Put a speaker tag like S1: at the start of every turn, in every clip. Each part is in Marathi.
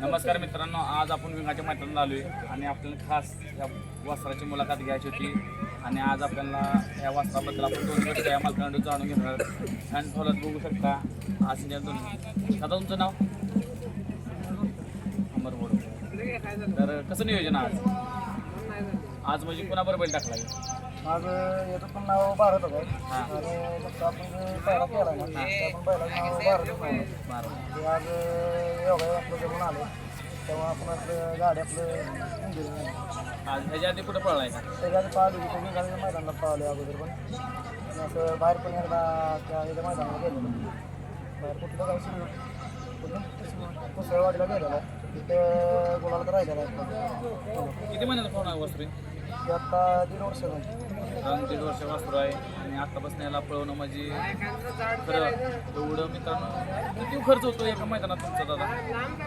S1: नमस्कार मित्रांनो आज आपण विंगाच्या मैदानात आहे आणि आपल्याला खास या वस्त्राची मुलाखत घ्यायची होती आणि आज आपल्याला या वस्त्राबद्दल आपण दोन गोष्टी या मालकांकडून जाणून घेणार फॅन थोडं बघू शकता आज दोन दादा तुमचं नाव? अमर बोड तर कसं नियोजन आज? आज म्हणजे कुणाबरोबर बैल टाकला
S2: आज याचं पण नाव भारत आहे आणि फक्त आपण पहिला केला ना आपण पहिला नाव भारत ते आज योगा आपलं जमून आलो तेव्हा आपण आपलं गाडी आपलं
S1: आज ह्याच्या आधी कुठं पळलाय का?
S2: त्याच्यात पाहिली तुम्ही गाडी मैदानाला पाहिले अगोदर पण. असं बाहेर पण एकदा त्या ह्याच्या मैदानाला गेलेलो. बाहेर कुठलं जायचं कुठं कुसळवाडीला गेलेलो. तिथे गुलाला राहिलेला आहे.
S1: किती महिन्याचा फोन आहे वस्त्री
S2: ते आता दीड वर्ष झाली.
S1: दोन दीड वर्ष वासरू आहे आणि आतापासून याला पळवणं म्हणजे खरं एवढं मित्रांनो किती खर्च होतो एका मैदानात तुमचा दादा?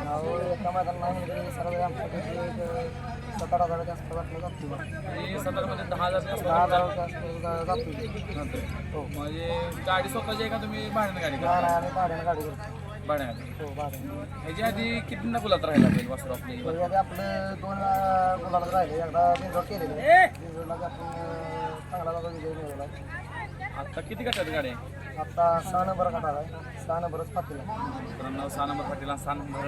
S2: नाव एका मैदान नाही म्हणजे सर्व आमच्याकडे एक सात आठ हजार जास्त वाटलं जातो
S1: आणि सतरामध्ये दहा हजार जास्त
S2: दहा
S1: खर्च
S2: हजार जास्त जातो
S1: नंतर.
S2: हो.
S1: म्हणजे गाडी स्वतःची आहे का तुम्ही भाड्याने गाडी
S2: नाही
S1: का
S2: नाही आम्ही भाड्याने गाडी करतो
S1: भाड्याने
S2: हो भाड्याने
S1: ह्याच्या आधी किती नकुलात राहिला पाहिजे वासरू आपली
S2: दोन वेळा गुलाला राहिले. एकदा बिंजोड केलेले बिंजोडला की आपण अं, चांगला जागा विजय मिळवला.
S1: आता किती गटात गाडी आहे
S2: आता सहा नंबर गटाला आहे. सहा नंबरच
S1: मित्रांनो सहा नंबर पाटीला सहा नंबर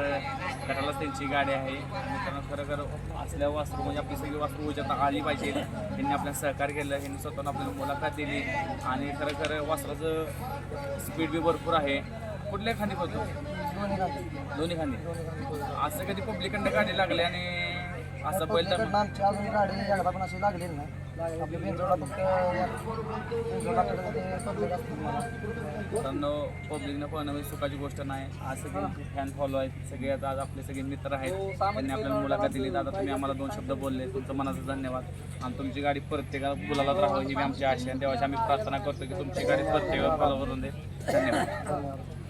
S1: गटालाच त्यांची गाडी आहे. मित्रांनो खरं खरं असल्या वासरू म्हणजे आपली सगळी वासरू उजेत आली पाहिजे. यांनी आपल्याला सहकार्य केलं. यांनी स्वतःहून आपल्याला मुलाखत दिली. आणि खरं खरं वासराचं स्पीड बी भरपूर आहे. कुठल्या खांदी पडतो
S2: दोन्ही
S1: खांदी. असं कधी पब्लिकडनं गाडी लागली आणि असं बैल तर
S2: पलीकडनं आमची अजून गाडी एकदा पण अशी लागलेली नाही आपली बिंजोडला फक्त बिंजोडला ते पब्लिक असते
S1: पब्लिकनं पळणं म्हणजे सुखाची गोष्ट नाही. आज सगळे फॅन फॉलो आहेत. सगळे आता आज आपले सगळे मित्र आहेत. त्यांनी आपल्याला मुलाखत दिली. दादा तुम्ही आम्हाला दोन शब्द बोलले. तुमचं मनाचं धन्यवाद. आणि तुमची गाडी प्रत्येकाला गुलालात राहावं ही आमची आशा आहे. आणि देवाची आम्ही प्रार्थना करतो की तुमची गाडी प्रत्येकाला फॉलो करून दे
S2: धन्यवाद.